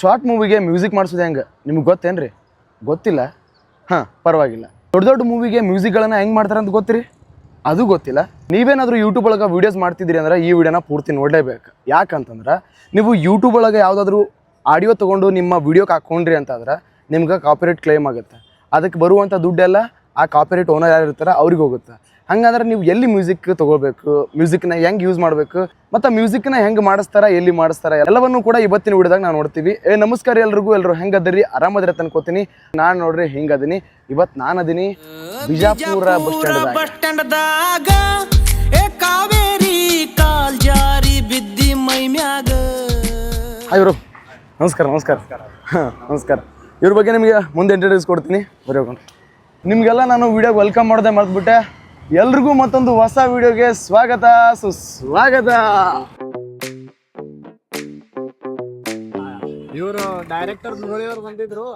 Short ಮೂವಿಗೆ music ಮಾಡಿಸೋದು ಹೆಂಗೆ? ನಿಮ್ಗೆ ಗೊತ್ತೇನ್ರಿ? ಗೊತ್ತಿಲ್ಲ. ಹಾಂ, ಪರವಾಗಿಲ್ಲ. ದೊಡ್ಡ ದೊಡ್ಡ ಮೂವಿಗೆ ಮ್ಯೂಸಿಕ್ಗಳನ್ನು ಹೆಂಗೆ ಮಾಡ್ತಾರೆ ಅಂತ ಗೊತ್ತಿರಿ? ಅದು ಗೊತ್ತಿಲ್ಲ. ನೀವೇನಾದರೂ ಯೂಟ್ಯೂಬ್ ಒಳಗೆ ವೀಡಿಯೋಸ್ ಮಾಡ್ತಿದ್ದೀರಿ ಅಂದ್ರೆ ಈ ವಿಡಿಯೋನ ಪೂರ್ತಿ ನೋಡಲೇಬೇಕು. ಯಾಕಂತಂದ್ರೆ ನೀವು ಯೂಟ್ಯೂಬ್ ಒಳಗೆ ಯಾವುದಾದ್ರೂ ಆಡಿಯೋ ತೊಗೊಂಡು ನಿಮ್ಮ ವೀಡಿಯೋಗೆ ಹಾಕ್ಕೊಂಡ್ರಿ ಅಂತಂದ್ರೆ ನಿಮ್ಗೆ ಕಾಪಿರೇಟ್ ಕ್ಲೇಮ್ ಆಗುತ್ತೆ. ಅದಕ್ಕೆ ಬರುವಂಥ ದುಡ್ಡೆಲ್ಲ ಆ ಕಾಪಿರೇಟ್ ಓನರ್ ಯಾರು ಇರ್ತಾರೆ ಅವ್ರಿಗೆ ಹೋಗುತ್ತೆ. ಹಂಗಂದ್ರೆ ನೀವು ಎಲ್ಲಿ ಮ್ಯೂಸಿಕ್ ತಗೋಬೇಕು? ಮ್ಯೂಸಿಕ್ನ ಹೆಂಗೆ ಯೂಸ್ ಮಾಡಬೇಕು? ಮತ್ತು ಮ್ಯೂಸಿಕ್ನ ಹೆಂಗೆ ಮಾಡಿಸ್ತಾರ ಎಲ್ಲಿ ಮಾಡಿಸ್ತಾರ? ಎಲ್ಲವನ್ನು ಕೂಡ ಇವತ್ತಿನ ವಿಡಿಯೋದಾಗ ನಾವು ನೋಡ್ತೀವಿ. ಏ ನಮಸ್ಕಾರ ಎಲ್ರಿಗೂ. ಎಲ್ಲರೂ ಹೆಂಗೆ ಆರಾಮದ್ರೆ ಅನ್ಕೋತೀನಿ ನಾನು ನೋಡ್ರಿ ಹಿಂಗೆ ಅದೀನಿ ಇವತ್ತು ನಾನು ಅದೀನಿ ಬಿಜಾಪುರ ಬಸ್ ಸ್ಟ್ಯಾಂಡ್ ಬಸ್ ಸ್ಟ್ಯಾಂಡ್ದಾಗ ಏ ಕಾವೇರಿ ಕಾಲ್ ಜಾರಿ ಬಿದ್ದಿ ಮೈ ಮ್ಯಾಗ. ಹಾಯ್ ಇವರು ನಮಸ್ಕಾರ ನಮಸ್ಕಾರ. ಹಾಂ ನಮಸ್ಕಾರ. ಇವ್ರ ಬಗ್ಗೆ ನಿಮಗೆ ಮುಂದೆ ಇಂಟ್ರಡ್ಯೂಸ್ ಕೊಡ್ತೀನಿ. ಬರೀ ಹೋಗೋಣ. ನಿಮಗೆಲ್ಲ ನಾನು ವಿಡಿಯೋಗೆ ವೆಲ್ಕಮ್ ಮಾಡೋದೇ ಮರ್ತ್ಬಿಟ್ಟೆ. ಎಲ್ರಿಗೂ ಮತ್ತೊಂದು ಹೊಸ ವಿಡಿಯೋಗೆ ಸ್ವಾಗತ ಸುಸ್ವಾಗತ. ಇವರು ಡೈರೆಕ್ಟರ್ ನೋಡಿಯವ್ರು ಬಂದಿದ್ರು.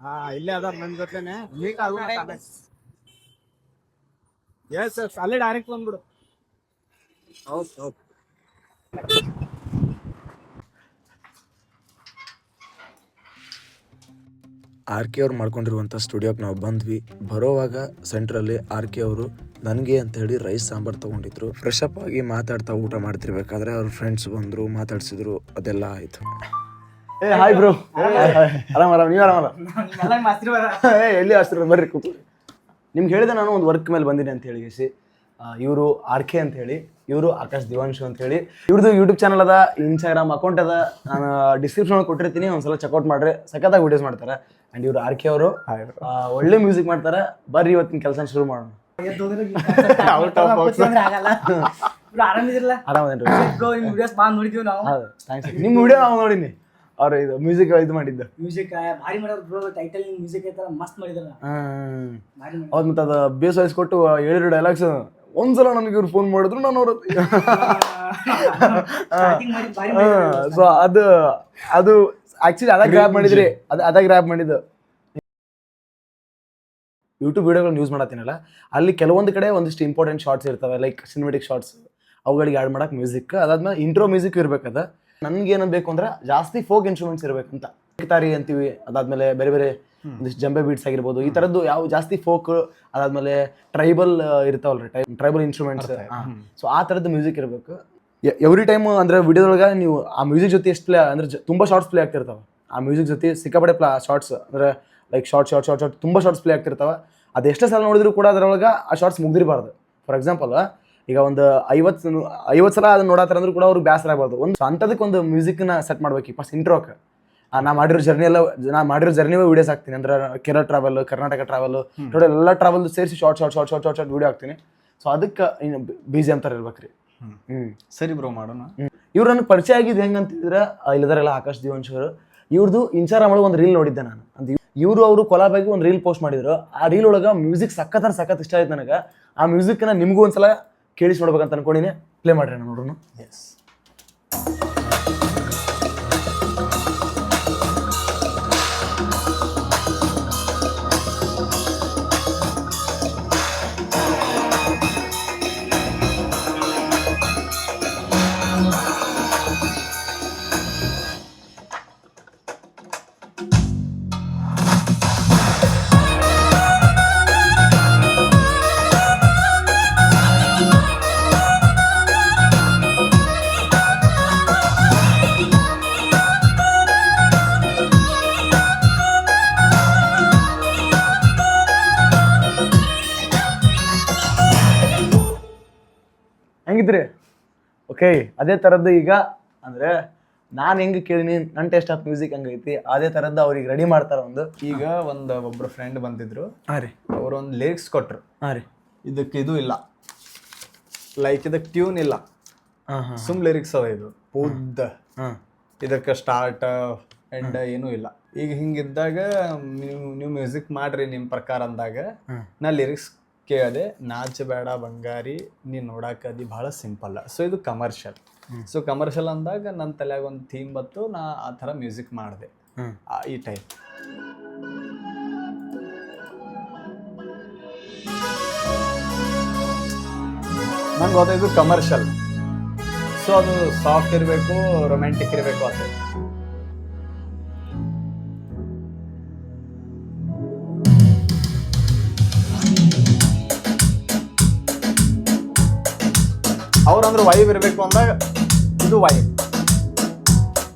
ಹಾ ಇಲ್ಲೇ ಅದಾರ ನನ್ ಜೊತೆನೆ. ಎಸ್ ಎಸ್ ಅಲ್ಲೇ ಡೈರೆಕ್ಟ್ ಬಂದ್ಬಿಡು. ಹೌದು ಹೌದು. ಆರ್ ಕೆ ಅವ್ರು ಮಾಡ್ಕೊಂಡಿರುವಂಥ ಸ್ಟುಡಿಯೋಗೆ ನಾವು ಬಂದ್ವಿ. ಬರೋವಾಗ ಸೆಂಟ್ರಲ್ಲಿ ಆರ್ ಕೆ ಅವರು ನನಗೆ ಅಂತ ಹೇಳಿ ರೈಸ್ ಸಾಂಬಾರು ತೊಗೊಂಡಿದ್ರು. ಫ್ರೆಶ್ ಅಪ್ ಆಗಿ ಮಾತಾಡ್ತಾ ಊಟ ಮಾಡ್ತಿರ್ಬೇಕಾದ್ರೆ ಅವ್ರ ಫ್ರೆಂಡ್ಸ್ ಬಂದರು ಮಾತಾಡ್ಸಿದ್ರು ಅದೆಲ್ಲ ಆಯಿತು. ಏ ಹಾಯ್ ಬ್ರೋ ಆರಾಮ ಆರಾಮ. ನೀವು ಆರಾಮಲ್ಲ? ಏ ಎಲ್ಲಿ ಆಸ್ತಿರ ಬರ್ರಿ ಕೂತು ನಿಮ್ಗೆ ಹೇಳಿದೆ ನಾನು ಒಂದು ವರ್ಕ್ ಮೇಲೆ ಬಂದಿನಿ ಅಂತ ಹೇಳಿ ಸಿ. ಇವರು ಆರ್ ಕೆ ಅಂತ ಹೇಳಿ. ಇವರು ಆಕಾಶ್ ದಿವಾಂಶು ಅಂತ ಹೇಳಿ ಇವ್ರದ್ದು ಯೂಟ್ಯೂಬ್ ಚಾನಲ್ ಅದ ಇನ್ಸ್ಟಾಗ್ರಾಮ್ ಅಕೌಂಟ್ ಅದ. ನಾನು ಡಿಸ್ಕ್ರಿಪ್ಷನ್ ಕೊಟ್ಟಿರ್ತೀನಿ ಒಂದ್ಸಲ ಚೆಕ್ಔಟ್ ಮಾಡ್ರಿ. ಸಖತ್ತಾಗಿ ವಿಡಿಯೋಸ್ ಮಾಡ್ತಾರೆ. ಆ್ಯಂಡ್ ಇವರು ಆರ್ ಕೆ ಅವರು. ಒಳ್ಳೆ ಮ್ಯೂಸಿಕ್ ಮಾಡ್ತಾರೆ. ಬರ್ರಿ ಇವತ್ತಿನ ಕೆಲಸ ಶುರು ಮಾಡೋಣ. ನಿಮ್ಮ ವಿಡಿಯೋ ನಾವು. ನೋಡಿನಿ. ಅವ್ರು ಇದು ಮ್ಯೂಸಿಕ್ ಇದು ಮಾಡಿದ್ದು. ಮ್ಯೂಸಿಕ್ ಭಾರಿ ಮಾಡೋರು ಬ್ರೋ ಟೈಟಲ್ ಮ್ಯೂಸಿಕ್ ಐತಲ್ಲ ಮಸ್ತ್ ಮಾಡಿದಾರ. ಹೌದು ಮತ್ತೆ ಅದು ಬೇಸ್ ವಾಯ್ಸ್ ಕೊಟ್ಟು ಹೇಳಿರೋ ಡೈಲಾಗ್ಸ್ ಒಂದ್ಸಲ ನನಗೆ ಇವ್ರು ಫೋನ್ ಮಾಡಿದ್ರು ನಾನು ಅವ್ರ. ಸೊ ಅದು ಅದು ಆಕ್ಚುಲಿ ಅದಾಗ ಗ್ರ್ಯಾಬ್ ಮಾಡಿದ್ರಿ. ಅದ ಅದ ಗ್ರ್ಯಾಬ್ ಮಾಡಿದ್ದು. ಯೂಟ್ಯೂಬ್ ವಿಡಿಯೋಗಳನ್ನ ಯೂಸ್ ಮಾಡತ್ತೀನಲ್ಲ ಅಲ್ಲಿ ಕೆಲವೊಂದು ಕಡೆ ಒಂದಿಷ್ಟು ಇಂಪಾರ್ಟೆಂಟ್ ಶಾರ್ಟ್ಸ್ ಇರ್ತವೆ ಲೈಕ್ ಸಿನಿಮೆಟಿಕ್ ಶಾರ್ಟ್ಸ್ ಅವುಗಳಿಗೆ ಆ್ಯಡ್ ಮಾಡಕ್ಕೆ ಮ್ಯೂಸಿಕ್ ಅದಾದ್ಮೇಲೆ ಇಂಟ್ರೋ ಮ್ಯೂಸಿಕ್ ಇರಬೇಕದ. ನನಗೇನು ಏನದು ಬೇಕು ಅಂದ್ರೆ ಜಾಸ್ತಿ ಫೋಕ್ ಇನ್ಸ್ಟ್ರೂಮೆಂಟ್ಸ್ ಇರ್ಬೇಕಂತ. ತಾರಿ ಅಂತೀವಿ. ಅದಾದ್ಮೇಲೆ ಬೇರೆ ಬೇರೆ ಒಂದಿಷ್ಟು ಜಂಬೆ ಬೀಟ್ಸ್ ಆಗಿರ್ಬೋದು. ಈ ತರದ್ದು ಯಾವ ಜಾಸ್ತಿ ಫೋಕ್ ಅದಾದ್ಮೇಲೆ ಟ್ರೈಬಲ್ ಇರ್ತಾವಲ್ರಿ. ಟ್ರೈಬಲ್ ಇನ್ಸ್ಟ್ರೂಮೆಂಟ್ಸ್ ಸೊ ಆ ತರದ್ದು ಮ್ಯೂಸಿಕ್ ಇರಬೇಕು. ಎವ್ರಿ ಟೈಮ್ ಅಂದ್ರೆ ವಿಡಿಯೋದೊಳಗೆ ನೀವು ಆ ಮ್ಯೂಸಿಕ್ ಜೊತೆ ಎಷ್ಟು ಪ್ಲೇ ಅಂದ್ರೆ ತುಂಬಾ ಶಾರ್ಟ್ಸ್ ಪ್ಲೇ ಆಗ್ತಿರ್ತಾವೆ. ಆ ಮ್ಯೂಸಿಕ್ ಜೊತೆ ಸಿಕ್ಕಾಪಡೆ ಪ್ಲಾ ಶಾರ್ಟ್ಸ್ ಅಂದ್ರೆ like short short short short ತುಂಬ ಶಾರ್ಟ್ಸ್ ಪ್ಲೇ ಆಗ್ತಿರ್ತಾವೆ. ಅದು ಎಷ್ಟೇ ಸಲ ನೋಡಿದ್ರು ಕೂಡ ಅದರೊಳಗೆ ಆ ಶಾರ್ಟ್ಸ್ ಮುಗ್ದಿರಬಾರ್ದು. ಫಾರ್ ಎಕ್ಸಾಂಪಲ್ ಈಗ ಒಂದು ಐವತ್ತು ಐವತ್ತು ಸಲ ಅದನ್ನ ನೋಡತ್ತಾರ ಅಂದ್ರೆ ಕೂಡ ಅವ್ರಿಗೆ ಬೇಸರ ಆಗಬಾರ್ದು. ಒಂದು ಅಂಥದಕ್ಕೆ ಒಂದು ಮ್ಯೂಸಿಕ್ನ ಸೆಟ್ ಮಾಡ್ಬೇಕು. ಫಸ್ಟ್ ಇಂಟ್ರೋಕ್ಕೆ ನಾ ಮಾಡಿರೋ ಜರ್ನಿ ಎಲ್ಲ ನಾ ಮಾಡಿರೋ ಜರ್ನಿ ವೀಡಿಯೋಸ್ ಹಾಕ್ತೀನಿ. ಅಂದ್ರೆ Kerala travel Karnataka travel total ಎಲ್ಲ ಟ್ರಾವೆಲ್ ಸೇರಿಸಿ short short short short short short video ಹಾಕ್ತೀನಿ. ಸೊ ಅದಕ್ಕೆ ಇನ್ನು ಬೀಜಿ ಅಂತಾರೆ ಇರ್ಬೇಕ್ರಿ. ಹ್ಞೂ ಸರಿ ಬ್ರೋ ಮಾಡೋಣ. ಇವ್ರು ನನಗೆ ಪರಿಚಯ ಆಗಿದ್ದು ಹೆಂಗಂತಿದ್ರೆ ಇಲ್ಲದಾರೆಲ್ಲ ಆಕಾಶ್ ದೀವಂಶರು ಅವರು. ಇವ್ರದ್ದು ಇನ್ಸ್ಟಾಗ್ರಾಮ್ ಒಳಗೆ ಒಂದು ರೀಲ್ ನೋಡಿದ್ದೆ ನಾನು. ಅಂತ ಇವರು ಅವರು ಕೊಲಾಬಾಗಿ ಒಂದು ರೀಲ್ ಪೋಸ್ಟ್ ಮಾಡಿದ್ರು. ಆ ರೀಲ್ ಒಳಗೆ ಮ್ಯೂಸಿಕ್ ಸಖತ್ ಸಖತ್ ಇಷ್ಟ ಆಯ್ತು ನನಗೆ. ಆ ಮ್ಯೂಸಿಕ್ನ ನಿಮಗೂ ಒಂದ್ಸಲ ಕೇಳಿಸಿ ನೋಡ್ಬೇಕಂತ ಅನ್ಕೊಂಡಿನಿ. ಪ್ಲೇ ಮಾಡ್ರಿ ನಾನು ನೋಡೋಣ ಎಸ್ ಹೆಂಗಿದ್ರಿ? ಓಕೆ ಅದೇ ಥರದ್ದು ಈಗ ಅಂದರೆ ನಾನು ಹೆಂಗೆ ಕೇಳಿನಿ ನನ್ನ ಟೇಸ್ಟ್ ಆಫ್ ಮ್ಯೂಸಿಕ್ ಹಂಗೈತಿ ಅದೇ ಥರದ್ದು ಅವ್ರಿಗೆ ರೆಡಿ ಮಾಡ್ತಾರೆ ಒಂದು. ಈಗ ಒಂದು ಒಬ್ರು ಫ್ರೆಂಡ್ ಬಂದಿದ್ರು. ಹಾಂ ರೀ. ಅವರು ಒಂದು ಲಿರಿಕ್ಸ್ ಕೊಟ್ರು. ಹಾಂ ರೀ. ಇದಕ್ಕೆ ಇದು ಇಲ್ಲ. ಲೈಕ್ ಇದಕ್ಕೆ ಟ್ಯೂನ್ ಇಲ್ಲ. ಸುಮ್ ಲಿರಿಕ್ಸ್ ಅವ ಇದು. ಉದ್ದ ಇದಕ್ಕೆ ಸ್ಟಾರ್ಟ್ ಎಂಡ್ ಏನೂ ಇಲ್ಲ. ಈಗ ಹಿಂಗಿದ್ದಾಗ ನೀವು ನೀವು ಮ್ಯೂಸಿಕ್ ಮಾಡ್ರಿ ನಿಮ್ಮ ಪ್ರಕಾರ ಅಂದಾಗ ನಾ ಲಿರಿಕ್ಸ್ ಕೇಳಿದೆ ನಾಚ ಬೇಡ ಬಂಗಾರಿ ನೀ ನೋಡಕ್ಕೆ ಅದು ಭಾಳ ಸಿಂಪಲ್. ಸೊ ಇದು ಕಮರ್ಷಿಯಲ್ ಸೊ ಕಮರ್ಷಿಯಲ್ ಅಂದಾಗ ನನ್ನ ತಲೆಯಾಗ ಒಂದು ಥೀಮ್ ಬತ್ತು ನಾ ಆ ಥರ ಮ್ಯೂಸಿಕ್ ಮಾಡಿದೆ. ಈ ಟೈಪ್ ನಂಗೆ ಗೊತ್ತಾಯ್ತು ಕಮರ್ಷಿಯಲ್ ಸೊ ಅದು ಸಾಫ್ಟ್ ಇರಬೇಕು ರೊಮ್ಯಾಂಟಿಕ್ ಇರಬೇಕು ಅಂತ ಅಂದ್ರೆ ವೈಬ್ ಇರಬೇಕು ಅಂದಾಗ ಇದು ವೈಬ್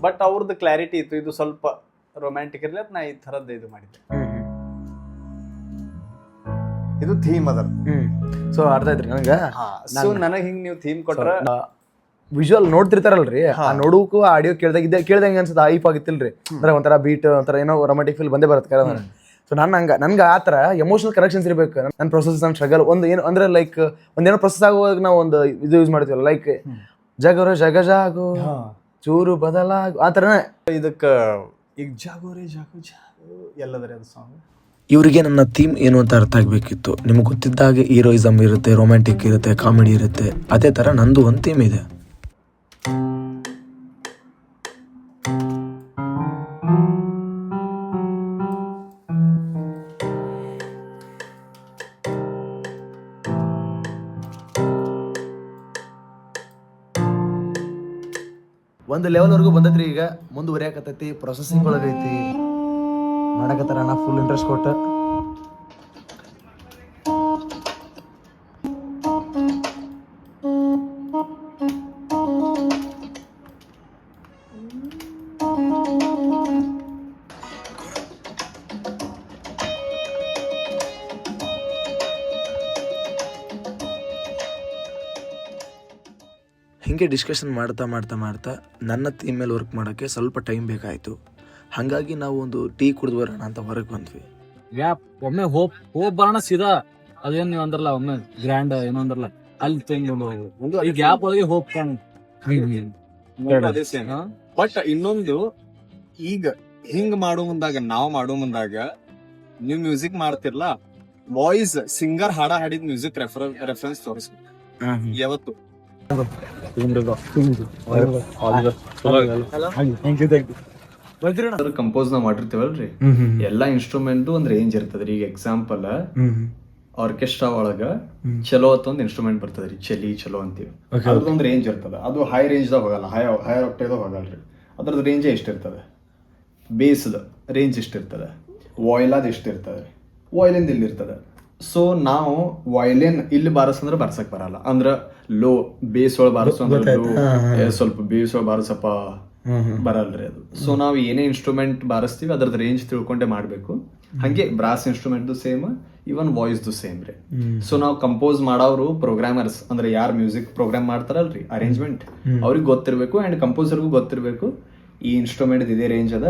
ಬಟ್ ಅವ್ರದ್ದು ಕ್ಲಾರಿಟಿ ಇತ್ತು ಇದು ಸ್ವಲ್ಪ ರೊಮ್ಯಾಂಟಿಕ್ ಇರಲಿ ನಾ ಈ ಥರದ್ದು ಇದು ಮಾಡಿದ್ದೆ. ಇದು ಥೀಮ್ ಅದ. ಸೊ ಅರ್ಥ ಆಯ್ತ್ರಿ ನನಗೆ? ಸೊ ನನಗೆ ಹಿಂಗೆ ನೀವು ಥೀಮ್ ಕೊಟ್ರ ವಿಜುವಲ್ ನೋಡ್ತಿರ್ತಾರಲ್ರಿ ಆ ನೋಡೋಕು ಆಡಿಯೋ ಕೇಳ್ದಾಗ ಇದ್ದೆ ಕೇಳ್ದಂಗೆ ಅನ್ಸುತ್ತೆ ಐಫ್ ಆಗಿತ್ತಿಲ್ರಿ ಅಂದ್ರೆ ಒಂಥರ ಬೀಟ್ ಒಂಥರ ಏನೋ ರೊಮ್ಯಾಂಟಿಕ್ ಫೀಲ್ ಬಂದೇ ಬರುತ್ತೆ ಸೊ ನಾನು ಹಂಗ ನನ್ಗೆ ಆ ಥರ ಎಮೋಷನಲ್ ಕನೆಕ್ಷನ್ಸ್ ಇರಬೇಕು. ನನ್ನ ಪ್ರೊಸೆಸ್ ನನ್ನ ಸ್ಟ್ರಗಲ್ ಒಂದು ಏನು ಅಂದ್ರೆ ಲೈಕ್ ಒಂದೇನೋ ಪ್ರೊಸೆಸ್ ಆಗುವಾಗ ನಾವು ಒಂದು ಇದು ಯೂಸ್ ಮಾಡ್ತೀವಲ್ಲ ಲೈಕ್ ಜಗರ ಜಗ ಜಾಗು ಚೂರು ಬದಲಾಗು ಆ ಥರನೇ. ಇದಕ್ಕೆ ಈಗ ಜಾಗೋರೆ ಜಾಗೋ ಜಾಗೋ ಎಲ್ಲದರ ಅದು ಸಾಂಗ್ ಇವರಿಗೆ ನನ್ನ ಥೀಮ್ ಏನು ಅಂತ ಅರ್ಥ ಆಗಬೇಕಿತ್ತು. ನಿಮ್ಗೆ ಗೊತ್ತಿದ್ದ ಹಾಗೆ ಹೀರೋಯಿಸಮ್ ಇರುತ್ತೆ ರೊಮ್ಯಾಂಟಿಕ್ ಇರುತ್ತೆ ಕಾಮಿಡಿ ಇರುತ್ತೆ. ಅದೇ ಥರ ನಂದು ಒಂದು ಥೀಮ್ ಇದೆ. ಒಂದು ಲೆವೆಲ್ವರೆಗೂ ಬಂದತ್ರಿ ಈಗ. ಮುಂದುವರಿಯಾಕತ್ತೈತಿ ಪ್ರೊಸೆಸಿಂಗ್ ಒಳಗೈತಿ ಮಾಡಕತ್ತಾರ ನಾ ಫುಲ್ ಇಂಟ್ರೆಸ್ಟ್ ಕೊಟ್ಟು. ಹೀಗೆ ಡಿಸ್ಕಷನ್ ಮಾಡ್ತಾ ಮಾಡ್ತಾ ಮಾಡ್ತಾ ನನ್ನ ಥೀಮ್ ಮೇಲೆ ವರ್ಕ್ ಮಾಡೋಕ್ಕೆ ಸ್ವಲ್ಪ ಟೈಮ್ ಬೇಕಾಯಿತು. ಹಾಗಾಗಿ ನಾವು ಒಂದು ಟೀ ಕುಡಿದು ಬರೋಣ ಅಂತ ಹೊರಗೆ ಬಂದ್ವಿ. ಗ್ಯಾಪ್ ಒಮ್ಮೆ ಹೋಪ್ ಹೋಪ್ ಬರೋಣ ಸೀದಾ. ಅದೇನು ನೀವು ಅಂದ್ರಲ್ಲ ಒಮ್ಮೆ ಗ್ರ್ಯಾಂಡ್ ಏನೋ ಅಂದ್ರಲ್ಲ ಅಲ್ಲಿ ತೆಂಗ್ ಈ ಗ್ಯಾಪ್ ಒಳಗೆ ಹೋಪ್ ಬಟ್ ಇನ್ನೊಂದು ಈಗ ಹಿಂಗ್ ಮಾಡೋ ಮುಂದಾಗ ನಾವ್ ಮಾಡೋ ಮುಂದಾಗ ನೀವು ಮ್ಯೂಸಿಕ್ ಮಾಡ್ತಿರ್ಲ? ವಾಯ್ಸ್ ಸಿಂಗರ್ ಹಾಡ ಹಾಡಿದ ಮ್ಯೂಸಿಕ್ ರೆಫರೆನ್ಸ್ ತೋರಿಸ್ಬೇಕು. ಯಾವತ್ತು? ಕಂಪೋಸ್ ನಾವ್ ಮಾಡಿರ್ತೀವಲ್ರಿ? ಎಲ್ಲಾ ಇನ್ಸ್ಟ್ರೂಮೆಂಟ್ ಒಂದ್ ರೇಂಜ್ ಇರ್ತದ್ರಿ ಈಗ ಎಕ್ಸಾಂಪಲ್ ಆರ್ಕೆಸ್ಟ್ರಾ ಒಳಗ ಚಲೋ ಅಂತ ಒಂದ್ ಇನ್ಸ್ಟ್ರೂಮೆಂಟ್ ಬರ್ತದ್ರಿ ಚಲಿ ಚಲೋ ಅಂತೀವಿ. ಅದ್ರದೊಂದ್ ರೇಂಜ್ ಇರ್ತದ. ಅದು ಹೈ ರೇಂಜ್ ದಾಗ ಹೋಗಲ್ಲ. ಹೈ ಹೈ ಹೋಗಲ್ಲ ಹೋಗಲ್ರಿ ಅದ್ರದ್ದು ರೇಂಜ್ ಎಷ್ಟು ಇರ್ತದೆ? ಬೇಸ್ದ ರೇಂಜ್ ಎಷ್ಟು ಇರ್ತದೆ? ವಾಯ್ಲಾದ್ ಎಷ್ಟು ಇರ್ತದೆ? ವಾಯ್ಲಿಂದ ಇಲ್ಲಿ ಇರ್ತದೆ? ಸೊ ನಾವು ವಯಲಿನ್ ಇಲ್ಲಿ ಬಾರಿಸಂದ್ರೆ ಬಾರ್ಸಕ್ ಬರಲ್ಲ. ಅಂದ್ರ ಲೋ ಬೇಸ್ ಒಳಗೆ ಬಾರಿಸು ಅಂದ್ರೆ low, ಏ, ಸ್ವಲ್ಪ ಬೇಸ್ ಒಳಗೆ ಬಾರಿಸಪ್ಪ ಬರಲ್ರಿ ಅದು. ಸೊ ನಾವು ಏನೇ ಇನ್ಸ್ಟ್ರೂಮೆಂಟ್ ಬಾರಿಸ್ತೀವಿ ಅದ್ರದ್ದು ರೇಂಜ್ ತಿಳ್ಕೊಂಡೆ ಮಾಡಬೇಕು. ಹಂಗೆ ಬ್ರಾಸ್ ಇನ್ಸ್ಟ್ರೂಮೆಂಟ್ದು ಸೇಮ್ ಇವನ್ ವಾಯ್ಸ್ದು ಸೇಮ್ ರೀ. ಸೊ ನಾವು ಕಂಪೋಸ್ ಮಾಡೋರು ಪ್ರೋಗ್ರಾಮರ್ಸ್ ಅಂದ್ರೆ ಯಾರು ಮ್ಯೂಸಿಕ್ ಪ್ರೋಗ್ರಾಮ್ ಮಾಡ್ತಾರಲ್ರಿ ಅರೇಂಜ್ಮೆಂಟ್ ಅವ್ರಿಗೆ ಗೊತ್ತಿರಬೇಕು ಅಂಡ್ ಕಂಪೋಸರ್ಗೂ ಗೊತ್ತಿರಬೇಕು ಈ ಇನ್ಸ್ಟ್ರೂಮೆಂಟ್ ಇದೇ ರೇಂಜ್ ಅದ.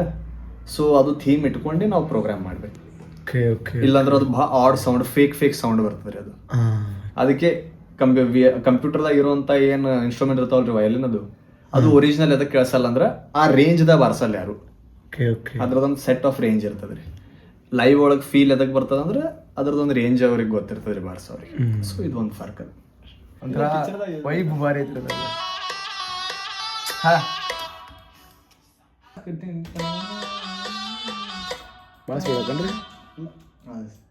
ಸೊ ಅದು ಥೀಮ್ ಇಟ್ಕೊಂಡೆ ನಾವು ಪ್ರೋಗ್ರಾಮ್ ಮಾಡ್ಬೇಕು. ಇಲ್ಲಾಂದ್ರೆ ಅದು ಬಹಳ odd sound fake fake sound ಬರ್ತದೆ ರೀ ಅದು. ಅದಕ್ಕೆ ಕಂಪ್ಯೂಟರ್ದಾಗ ಇರುವಂತ ಏನ್ ಇನ್ಸ್ಟ್ರೂಮೆಂಟ್ ಇರ್ತಾವಲ್ರಿ ವಯಲಿನ್ ಅದು ಅದು ಒರಿಜಿನಲ್ ಅದಕ್ಕೆ ಕೇಳಸಲ್ಲ ಅಂದ್ರೆ ಆ ರೇಂಜ್ ದಾಗ ಬಾರ್ಸಲ್ಲ ಯಾರು. ಅದ್ರದೊಂದು ಸೆಟ್ ಆಫ್ ರೇಂಜ್ ಇರ್ತದ್ರಿ ಲೈವ್ ಒಳಗ್ ಫೀಲ್ ಎದಕ್ ಬರ್ತದ ಅಂದ್ರೆ ಅದ್ರದೊಂದು ರೇಂಜ್ ಅವ್ರಿಗೆ ಗೊತ್ತಿರ್ತದ್ರಿ ಬಾರ್ಸೋರಿಗೆ ಸೊ ಇದು ಒಂದು ಫರ್ಕ್ ಅದು. ಅಂದ್ರೆ ವೈಬ್ ಭಾರಿ. Evet.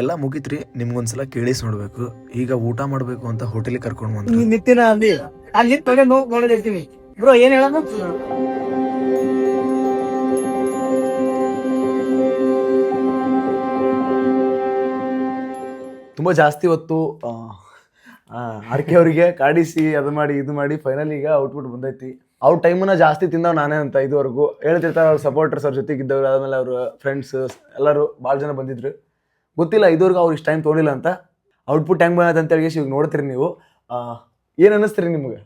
ಎಲ್ಲ ಮುಗಿತ್ರಿ ನಿಮ್ಗೊಂದ್ಸಲ ಕೇಳಿಸ್ ನೋಡ್ಬೇಕು. ಈಗ ಊಟ ಮಾಡಬೇಕು ಅಂತ ಹೋಟೆಲಿಗೆ ಕರ್ಕೊಂಡು ಬಂದ್ರು. ನಿತ್ತಿನ ಅಲ್ಲಿ ಅಲ್ಲಿ ತೊಗೊಂಡು ನೋವು ನೋಡಿದಿರ್ತೀವಿ ಬ್ರೋ ಏನ್ ಹೇಳೋದು? ತುಂಬಾ ಜಾಸ್ತಿ ಹೊತ್ತು ಆರ್ಕೆ ಅವರಿಗೆ ಕಾಡಿಸಿ ಅದು ಮಾಡಿ ಇದು ಮಾಡಿ ಫೈನಲ್ ಈಗ ಔಟ್ಪುಟ್ ಬಂದೈತಿ. ಅವ್ರ ಟೈಮನ್ನ ಜಾಸ್ತಿ ತಿಂದವ್ ನಾನೇ ಅಂತ ಇದುವರೆಗೂ. ಹೇಳ್ತಿರ್ತಾರೆ ಅವ್ರ ಸಪೋರ್ಟರ್ಸ್ ಅವ್ರ ಜೊತೆಗಿದ್ದವ್ರು ಆದ್ಮೇಲೆ ಅವ್ರ ಫ್ರೆಂಡ್ಸ್ ಎಲ್ಲರೂ ಭಾಳ ಜನ ಬಂದಿದ್ರು. ಗೊತ್ತಿಲ್ಲ, ಇದುವರೆಗೂ ಅವ್ರು ಇಷ್ಟು ಟೈಮ್ ತೊಗೊಂಡಿಲ್ಲ ಅಂತ. ಔಟ್ಪುಟ್ ಹೆಂಗೆ ಅಂತ ಹೇಳಿ ಇವಾಗ ನೋಡ್ತೀರಿ ನೀವು. ಏನು ಅನ್ನಿಸ್ತೀರಿ ನಿಮಗೆ?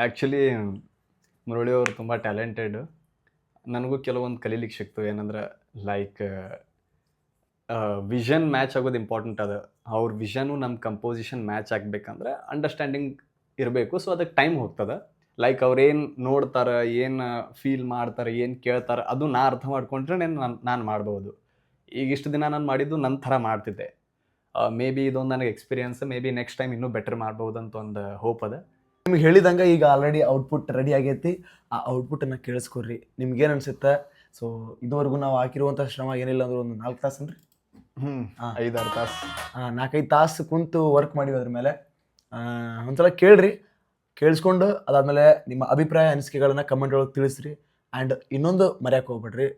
ಆ್ಯಕ್ಚುಲಿ ಮುರಳಿ ಅವರು ತುಂಬ ಟ್ಯಾಲೆಂಟೆಡ್ ನನಗೂ ಕೆಲವೊಂದು ಕಲೀಲಿಕ್ಕೆ ಸಿಕ್ತು. ಏನಂದ್ರೆ ಲೈಕ್ ವಿಷನ್ ಮ್ಯಾಚ್ ಆಗೋದು ಇಂಪಾರ್ಟೆಂಟ್ ಅದ. ಅವ್ರ ವಿಷನು ನಮ್ಮ ಕಂಪೋಸಿಷನ್ ಮ್ಯಾಚ್ ಆಗಬೇಕಂದ್ರೆ ಅಂಡರ್ಸ್ಟ್ಯಾಂಡಿಂಗ್ ಇರಬೇಕು. ಸೊ ಅದಕ್ಕೆ ಟೈಮ್ ಹೋಗ್ತದೆ. ಲೈಕ್ ಅವ್ರೇನು ನೋಡ್ತಾರೆ ಏನು ಫೀಲ್ ಮಾಡ್ತಾರೆ ಏನು ಕೇಳ್ತಾರೆ ಅದು ನಾ ಅರ್ಥ ಮಾಡ್ಕೊಂಡ್ರೆ ನಾನು ನಾನು ಮಾಡ್ಬೋದು. ಈಗ ಇಷ್ಟು ದಿನ ನಾನು ಮಾಡಿದ್ದು ನನ್ನ ಥರ ಮಾಡ್ತಿದ್ದೆ. ಮೇ ಬಿ ಇದೊಂದು ನನಗೆ experience maybe next time ಇನ್ನೂ ಬೆಟರ್ ಮಾಡ್ಬೋದು ಅಂತ ಒಂದು ಹೋಪ್ ಅದ. ನಿಮ್ಗೆ ಹೇಳಿದಂಗೆ ಈಗ ಆಲ್ರೆಡಿ ಔಟ್ಪುಟ್ ರೆಡಿ ಆಗೈತಿ. ಆ ಔಟ್ಪುಟನ್ನು ಕೇಳಿಸ್ಕೊಡ್ರಿ. ನಿಮ್ಗೇನು ಅನಿಸುತ್ತೆ? ಸೊ ಇದುವರೆಗೂ ನಾವು ಹಾಕಿರುವಂಥ ಶ್ರಮ ಏನಿಲ್ಲ ಅಂದ್ರೆ ಒಂದು ನಾಲ್ಕು ತಾಸು ಅನ್ರಿ ಹ್ಞೂ ಹಾ. ಐದಾರು ತಾಸು. ನಾಲ್ಕೈದು ತಾಸು ಕುಂತು ವರ್ಕ್ ಮಾಡಿವಿ ಅದ್ರ ಮೇಲೆ. ಒಂದ್ಸಲ ಕೇಳ್ರಿ. ಕೇಳಿಸ್ಕೊಂಡು ಅದಾದಮೇಲೆ ನಿಮ್ಮ ಅಭಿಪ್ರಾಯ, ಅನಿಸಿಕೆಗಳನ್ನು ಕಮೆಂಟ್ ಒಳಗೆ ತಿಳಿಸ್ರಿ. ಆ್ಯಂಡ್ ಇನ್ನೊಂದು ಮರ್ಯಾಕೆ ಹೋಗ್ಬೇಡ್ರಿ.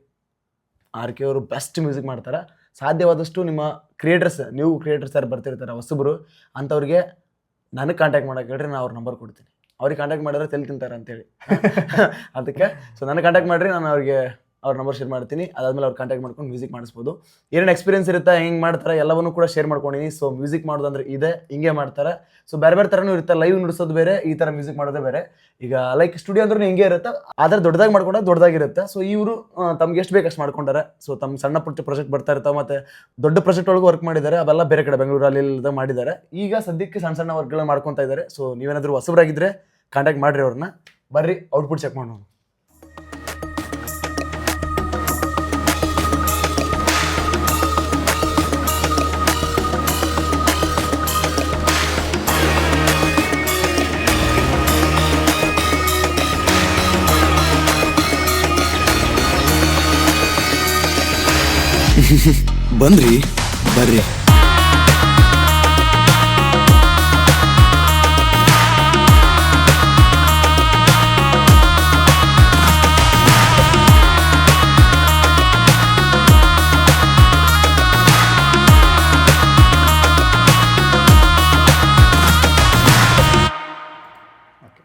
ಆರ್ ಕೆ ಅವರು ಬೆಸ್ಟ್ ಮ್ಯೂಸಿಕ್ ಮಾಡ್ತಾರೆ. ಸಾಧ್ಯವಾದಷ್ಟು ನಿಮ್ಮ ಕ್ರಿಯೇಟರ್ಸ್ ನೀವು ಕ್ರಿಯೇಟರ್ಸ್ ಯಾರು ಬರ್ತಿರ್ತಾರೆ, ಹೊಸಬರು, ಅಂಥವ್ರಿಗೆ ನನಗೆ ಕಾಂಟ್ಯಾಕ್ಟ್ ಮಾಡೋಕೆ ಹೇಳ್ರಿ ನಾನು ಅವ್ರ ನಂಬರ್ ಕೊಡ್ತೀನಿ. ಅವ್ರಿಗೆ ಕಾಂಟ್ಯಾಕ್ಟ್ ಮಾಡಿದ್ರೆ ತಲೆ ತಿಂತಾರೆ ಅಂತೇಳಿ ಅದಕ್ಕೆ ಸೊ ನನಗೆ ಕಾಂಟ್ಯಾಕ್ಟ್ ಮಾಡಿರಿ, ನಾನು ಅವ್ರಿಗೆ ಅವ್ರ ನಂಬರ್ ಶೇರ್ ಮಾಡ್ತೀನಿ. ಅದಾದ್ಮೇಲೆ ಅವ್ರು ಕಾಂಟ್ಯಾಕ್ಟ್ ಮಾಡ್ಕೊಂಡು ಮ್ಯೂಸಿಕ್ ಮಾಡಿಸ್ಬೋದು. ಏನೇನು ಎಕ್ಸ್ಪೀರಿಯನ್ಸ್ ಇರುತ್ತೆ, ಹೆಂಗೆ ಮಾಡ್ತಾರೆ, ಎಲ್ಲವನ್ನೂ ಕೂಡ ಶೇರ್ ಮಾಡ್ಕೊಂಡಿನಿ ಸೊ ಮ್ಯೂಸಿಕ್ ಮಾಡೋದಂದ್ರೆ ಇದೆ, ಹಿಂಗೆ ಮಾಡ್ತಾರೆ. ಸೊ ಬೇರೆ ಬೇರೆ ಥರನೂ ಇರುತ್ತೆ ಲೈವ್ ನುಡಿಸೋದು ಬೇರೆ, ಈ ಥರ ಮ್ಯೂಸಿಕ್ ಮಾಡೋದೇ ಬೇರೆ. ಈಗ ಲೈಕ್ ಸ್ಟುಡಿಯೋ ಅಂದ್ರೂ ಹಿಂಗೆ ಇರುತ್ತೆ, ಆದರೆ ದೊಡ್ಡದಾಗಿ ಮಾಡ್ಕೊಂಡ್ರೆ ದೊಡ್ಡದಾಗಿರುತ್ತೆ. ಸೊ ಇವರು ತಮ್ಗೆ ಎಷ್ಟು ಬೇಕು ಅಷ್ಟು ಮಾಡ್ಕೊಂಡಾರೆ. ಸೊ ತಮ್ಮ ಸಣ್ಣ ಪುಟ್ಟ ಪ್ರಾಜೆಕ್ಟ್ ಬರ್ತಾ ಇರ್ತಾವೆ, ಮತ್ತೆ ದೊಡ್ಡ ಪ್ರಾಜೆಕ್ಟ್ ಒಳಗೂ ವರ್ಕ್ ಮಾಡಿದ್ದಾರೆ, ಅವೆಲ್ಲ ಬೇರೆ ಕಡೆ ಬೆಂಗಳೂರಲ್ಲಿ ಮಾಡಿದ್ದಾರೆ. ಈಗ ಸದ್ಯಕ್ಕೆ ಸಣ್ಣ ಸಣ್ಣ ವರ್ಕ್ಗಳನ್ನ ಮಾಡ್ಕೊತಾ ಇದ್ದಾರೆ. ಸೊ ನೀವೇನಾದರೂ ಹೊಸಬರಾಗಿದ್ದರೆ ಕಾಂಟ್ಯಾಕ್ಟ್ ಮಾಡಿರಿ ಅವ್ರನ್ನ. ಬರ್ರಿ ಔಟ್ಪುಟ್ ಚೆಕ್ ಮಾಡೋಣ. ಬಂದ್ರಿ ಬರ್ರಿ.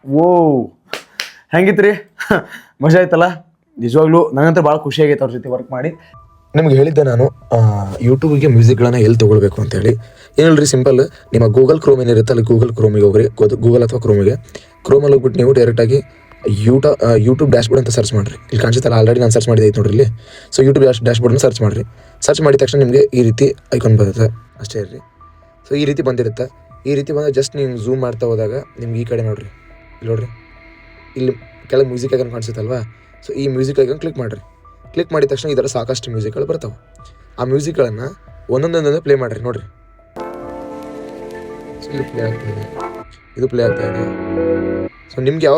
ಓ ಹೆಂಗಿತ್ರಿ ಮಜಾ ಆಯ್ತಲ್ಲ? ನಿಜವಾಗ್ಲೂ ನನಗಂತೂ ಭಾಳ ಖುಷಿ ಅವ್ರ ಜೊತೆ ವರ್ಕ್ ಮಾಡಿ. ನಿಮ್ಗೆ ಹೇಳಿದ್ದೆ ನಾನು ಯೂಟ್ಯೂಬಿಗೆ ಮ್ಯೂಸಿಕ್ಗಳನ್ನ ಎಲ್ಲಿ ತೊಗೊಳ್ಬೇಕು ಅಂತೇಳಿ ಏನಲ್ರಿ ಸಿಂಪಲ್ ನಿಮ್ಮ ಗೂಗಲ್ ಕ್ರೋಮ್ ಏನಿರುತ್ತೆ, ಅಲ್ಲಿ ಗೂಗಲ್ ಕ್ರೋಮಿಗೆ ಹೋಗ್ರಿ. ಗೂಗಲ್ ಅಥವಾ ಕ್ರೋಮಿಗೆ ಕ್ರೋಮಲ್ಲಿ ಹೋಗ್ಬಿಟ್ಟು ನೀವು ಡೈರೆಕ್ಟಾಗಿ ಯೂಟ ಯೂಟ್ಯೂಬ್ ಡ್ಯಾಶ್ಬೋರ್ಡ್ ಅಂತ ಸರ್ಚ್ ಮಾಡಿರಿ. ಇಲ್ಲಿ ಕಾಣಿಸುತ್ತಲ್ಲ ಆಲ್ರೆಡಿ ನಾನು ಸರ್ಚ್ ಮಾಡಿದೆ ಐತೆ ನೋಡ್ರಿ ಸೊ ಯೂಟ್ಯೂಬ್ ಡ್ಯಾಶ್ ಡ್ಯಾಶ್ಬೋರ್ಡ್ನ ಸರ್ಚ್ ಮಾಡಿರಿ. ಸರ್ಚ್ ಮಾಡಿದ ತಕ್ಷಣ ನಿಮಗೆ ಈ ರೀತಿ ಐಕಾನ್ ಬರುತ್ತೆ. ಅಷ್ಟೇ ಇರ್ರಿ. ಸೊ ಈ ರೀತಿ ಬಂದಿರುತ್ತೆ. ಈ ರೀತಿ ಬಂದಾಗ ಜಸ್ಟ್ ನೀವು ಝೂಮ್ ಮಾಡ್ತಾ ಹೋದಾಗ ನಿಮ್ಗೆ ಈ ಕಡೆ ನೋಡಿರಿ. ಇಲ್ಲಿ ನೋಡ್ರಿ. ಇಲ್ಲಿ ಕೆಳಗೆ ಮ್ಯೂಸಿಕ್ ಐಕನ್ ಕಾಣಿಸುತ್ತಲ್ವಾ? ಸೊ ಈ ಮ್ಯೂಸಿಕ್ ಐಕನ್ ಕ್ಲಿಕ್ ಮಾಡಿರಿ. ಕ್ಲಿಕ್ ಮಾಡಿದ ತಕ್ಷಣ ಈ ಥರ ಸಾಕಷ್ಟು ಮ್ಯೂಸಿಕ್ಗಳು ಬರ್ತಾವೆ. ಆ ಮ್ಯೂಸಿಕ್ಗಳನ್ನು ಒಂದೊಂದೊಂದೊಂದು ಪ್ಲೇ ಮಾಡಿರಿ, ನೋಡಿರಿ. ಇದು ಪ್ಲೇ ಆಗ್ತಾ ಇದೆ. ಪ್ಲೇ ಆಗ್ತಾ ಇದೆ. ಸೊ ನಿಮ್ಗೆ ಯಾವ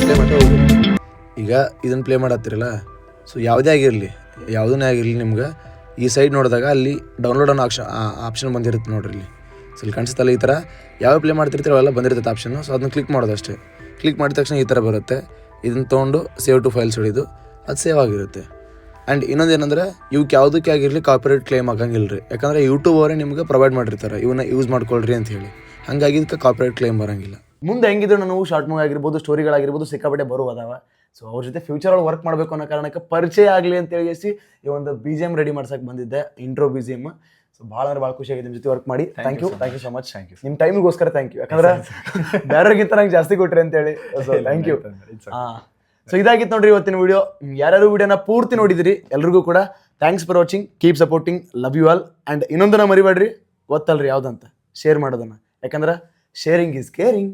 ಪ್ಲೇ ಮಾಡ್ತಾ ಈಗ ಇದನ್ನು ಪ್ಲೇ ಮಾಡತ್ತಿರಲ್ಲ? ಸೊ ಯಾವುದೇ ಆಗಿರಲಿ, ಯಾವುದನ್ನೇ ಆಗಿರಲಿ ನಿಮ್ಗೆ, ಈ ಸೈಡ್ ನೋಡಿದಾಗ ಅಲ್ಲಿ ಡೌನ್ಲೋಡ್ ಅನ್ನೋ ಆಪ್ಷನ್ ಆಪ್ಷನ್ ಬಂದಿರುತ್ತೆ ನೋಡ್ರಿ ಇಲ್ಲಿ. ಸೊ ಇಲ್ಲಿ ಕಾಣಿಸುತ್ತಲ್ಲ ಈ ಥರ ಯಾವ ಪ್ಲೇ ಮಾಡ್ತಿರ್ತೀರೋ ಅವೆಲ್ಲ ಬಂದಿರುತ್ತೆ ಆಪ್ಷನ್ನು ಸೊ ಅದನ್ನ ಕ್ಲಿಕ್ ಮಾಡೋದು ಅಷ್ಟೇ. ಕ್ಲಿಕ್ ಮಾಡಿದ ತಕ್ಷಣ ಈ ಥರ ಬರುತ್ತೆ. ಇದನ್ನು ತೊಗೊಂಡು ಸೇವ್ ಟು ಫೈಲ್ಸ್ ಹೊಡಿದು ಅದು ಸೇವ್ ಆಗಿರುತ್ತೆ. ಆ್ಯಂಡ್ ಇನ್ನೊಂದು ಏನಂದರೆ ಇವಕ್ಕೆ ಯಾವುದಕ್ಕೆ ಆಗಿರಲಿ ಕಾಪಿರೈಟ್ ಕ್ಲೇಮ್ ಆಗಂಗಿಲ್ಲ ರೀ. ಯಾಕಂದರೆ ಯೂಟ್ಯೂಬ್ ಅವರೇ ನಿಮಗೆ ಪ್ರೊವೈಡ್ ಮಾಡಿರ್ತಾರೆ ಇವನ್ನ ಯೂಸ್ ಮಾಡ್ಕೊಳ್ರಿ ಅಂತ ಹೇಳಿ. ಹಾಗಾಗಿ ಇದಕ್ಕೆ ಕಾಪಿರೈಟ್ ಕ್ಲೇಮ್ ಬರೋಂಗಿಲ್ಲ. ಮುಂದೆ ಹೆಂಗಿದ್ರು ನಾವು ಶಾರ್ಟ್ ಮೂವಿ ಆಗಿರ್ಬೋದು ಸ್ಟೋರಿಗಳಾಗಿರ್ಬೋದು ಸಿಕ್ಕಾಪಟ್ಟೆ ಬರುವ ಅದಾವ. ಸೊ ಅವ್ರ ಜೊತೆ ಫ್ಯೂಚರ್ ಒಳಗೆ ವರ್ಕ್ ಮಾಡಬೇಕು ಅನ್ನೋ ಕಾರಣಕ್ಕೆ ಪರಿಚಯ ಆಗಲಿ ಅಂತ ಹೇಳಿ ಈ ಒಂದು ಬಿ ಜಿ ಎಂ ರೆಡಿ ಮಾಡ್ಸಕ್ಕೆ ಬಂದಿದ್ದೆ intro B G M so ಭಾಳ ಅಂದ್ರೆ ಭಾಳ ಖುಷಿ ಆಗಿದೆ ನಿಮ್ಮ ಜೊತೆ ವರ್ಕ್ ಮಾಡಿ. Thank you thank you so much thank you ನಿಮ್ಮ ಟೈಮಿಗೋಸ್ಕರ ಥ್ಯಾಂಕ್ ಯು ಯಾಕಂದ್ರೆ ಬೇರೆಯವ್ರಿಗಿಂತ ನಂಗೆ ಜಾಸ್ತಿ ಕೊಟ್ರಿ ಅಂತ ಹೇಳಿ. ಸೊ ಥ್ಯಾಂಕ್ ಯು ಹಾಂ ಸೊ ಇದಾಗಿತ್ತು ನೋಡ್ರಿ ಇವತ್ತಿನ ವಿಡಿಯೋ ಯಾರ್ಯಾರು ವಿಡಿಯೋನ ಪೂರ್ತಿ ನೋಡಿದಿರಿ, ಎಲ್ರಿಗೂ ಕೂಡ thanks for watching keep supporting love you all and ಇನ್ನೊಂದನ್ನ ಮರಿಬೇಡ್ರಿ. ಗೊತ್ತಲ್ರಿ ಯಾವುದಂತ. ಶೇರ್ ಮಾಡೋದನ್ನ. ಯಾಕಂದ್ರೆ ಶೇರಿಂಗ್ ಈಸ್ ಕೇರಿಂಗ್